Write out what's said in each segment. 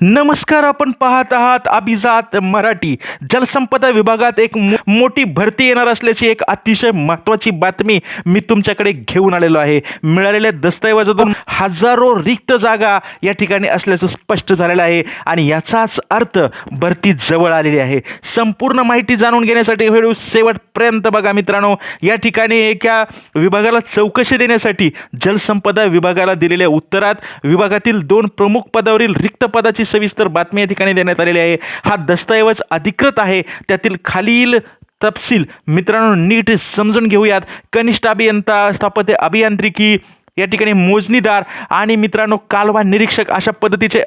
नमस्कार आपण पाहत आहात अभिजात मराठी. जलसंपदा विभागात एक मोठी भरती येणार असल्याची एक अतिशय महत्त्वाची बातमी मी तुमच्याकडे घेऊन आलेलो आहे. मिळालेल्या दस्तऐवजातून हजारो रिक्त जागा या ठिकाणी असल्याचं स्पष्ट झालेलं आहे आणि याचाच अर्थ भरती जवळ आलेली आहे. संपूर्ण माहिती जाणून घेण्यासाठी व्हिडिओ शेवटपर्यंत बघा मित्रांनो. या ठिकाणी एका विभागाला चौकशी देण्यासाठी जलसंपदा विभागाला दिलेल्या उत्तरात विभागातील दोन प्रमुख पदावरील रिक्त पदाची सविस्तर बातमी या ठिकाणी देण्यात आलेली आहे. हा दस्तऐवज अधिकृत आहे. त्यातील खालील तपशील मित्रांनो नीट समजून घेऊयात. कनिष्ठ अभियंता स्थापत्य अभियांत्रिकी या ठिकाणी मोजणीदार आणि मित्रांनो कालवा निरीक्षक अशा पद्धतीचे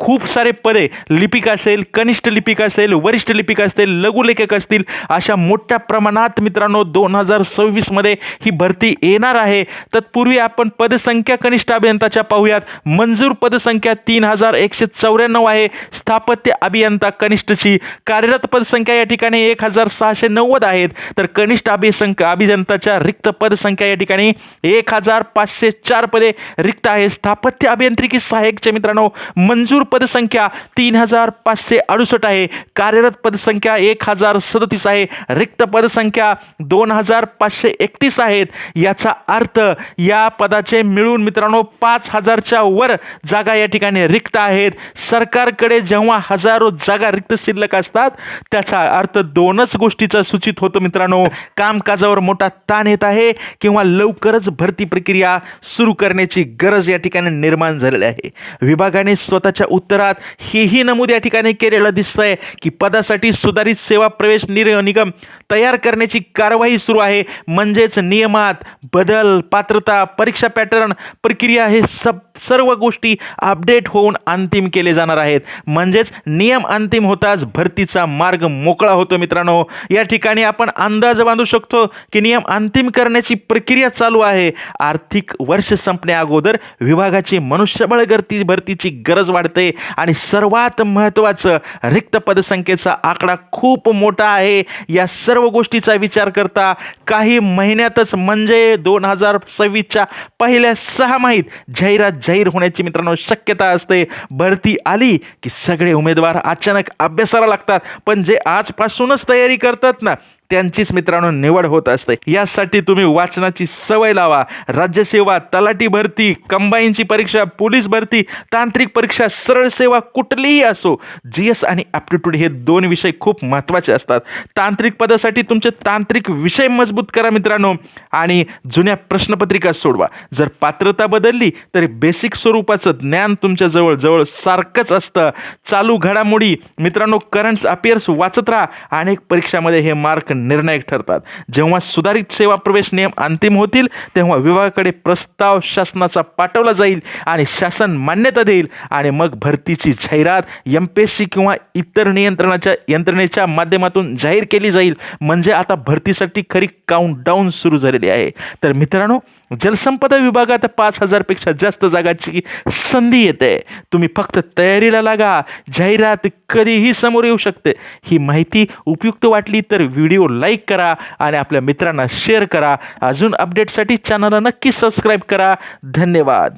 खूप सारे पदे. लिपिक असेल कनिष्ठ लिपिक असेल वरिष्ठ लिपिक असतील लघुलेखक असतील अशा मोठ्या प्रमाणात मित्रांनो दोन हजार सव्वीसमध्ये ही भरती येणार आहे. तत्पूर्वी आपण पदसंख्या कनिष्ठ अभियंताच्या पाहूयात. मंजूर पदसंख्या तीन हजार एकशे चौऱ्याण्णव आहे. स्थापत्य अभियंता कनिष्ठची. कार्यरत पदसंख्या या ठिकाणी एक हजार सहाशे नव्वद आहेत. तर कनिष्ठ अभिसंख्या अभियंताच्या रिक्त पदसंख्या या ठिकाणी एक हजार पाचशे चार पदे रिक्त आहे. स्थापत्य अभियांत्रिकी सहाय्यकचे मित्रांनो मंजूर पदसंख्या तीन हजार पाचशे अडुसष्ट आहे. कार्यरत पदसंख्या एक हजार सदतीस आहे. रिक्त पदसंख्या दोन हजार पाचशे एकतीस आहेत. याचा अर्थ या पदाचे मिळून मित्रांनो पाच हजारच्या वर जागा या ठिकाणी रिक्त आहेत. सरकारकडे जेव्हा हजारो जागा रिक्त शिल्लक असतात त्याचा अर्थ दोनच गोष्टीचा सूचित होतो मित्रांनो. कामकाजावर मोठा ताण येत आहे किंवा लवकरच भरती प्रक्रिया सुरू करण्याची गरज या ठिकाणी निर्माण झालेली आहे. विभागाने स्वतःच्या उत्तरात हेही नमूद या ठिकाणी केलेलं दिसतंय की पदासाठी सुधारित सेवा प्रवेश निर निगम तयार करण्याची कारवाई सुरू आहे. म्हणजेच नियमात बदल पात्रता परीक्षा पॅटर्न प्रक्रिया हे सब सर्व गोष्टी अपडेट होऊन अंतिम केले जाणार आहेत. म्हणजेच नियम अंतिम होताच भरतीचा मार्ग मोकळा होतो मित्रांनो. या ठिकाणी आपण अंदाज बांधू शकतो की नियम अंतिम करण्याची प्रक्रिया चालू आहे. आर्थिक वर्ष संपण्या अगोदर विभागाची मनुष्यबळ गर्ती भरतीची गरज वाढते. आणि सर्वात महत्त्वाचं रिक्त पदसंख्येचा आकडा खूप मोठा आहे. या सर्व गोष्टीचा विचार करता काही महिन्यातच म्हणजे दोन हजार सव्वीसच्या पहिल्या सहा माहीत जाहिरात जाहीर होण्याची मित्रांनो शक्यता असते. भरती आली की सगळे उमेदवार अचानक अभ्यासाला लागतात. पण जे आजपासूनच तयारी करतात ना त्यांचीच मित्रांनो निवड होत असते. यासाठी तुम्ही वाचनाची सवय लावा. राज्यसेवा तलाठी भरती कंबाईनची परीक्षा पोलीस भरती तांत्रिक परीक्षा सरळ सेवा कुठलीही असो. जी एस आणि ॲप्टिट्यूड हे दोन विषय खूप महत्त्वाचे असतात. तांत्रिक पदासाठी तुमचे तांत्रिक विषय मजबूत करा मित्रांनो. आणि जुन्या प्रश्नपत्रिका सोडवा. जर पात्रता बदलली तरी बेसिक स्वरूपाचं ज्ञान तुमच्या जवळ जवळ सारखंच असतं. चालू घडामोडी मित्रांनो करंट्स अपियर्स वाचत राहा. अनेक परीक्षामध्ये हे मार्क निर्णायक ठरतात. जेव्हा सुधारित सेवा प्रवेश नियम अंतिम होतील तेव्हा विभागाकडे प्रस्ताव शासनाचा पाठवला जाईल आणि शासन मान्यता देईल आणि मग भरतीची जाहिरात एम पी एस सी किंवा इतर नियंत्रणाच्या यंत्रणेच्या माध्यमातून जाहीर केली जाईल. म्हणजे आता भरतीसाठी खरी काउंटडाऊन सुरू झालेली आहे. तर मित्रांनो जलसंपदा विभागात पाच हजारपेक्षा जास्त जागाची संधी येते. तुम्ही फक्त तयारीला लागा. जाहिरात कधीही समोर येऊ शकते. ही माहिती उपयुक्त वाटली तर व्हिडिओ व्हिडिओ लाईक करा आणि आपल्या मित्रांना शेअर करा. अजून अपडेटसाठी चॅनलला नक्की सबस्क्राईब करा. धन्यवाद.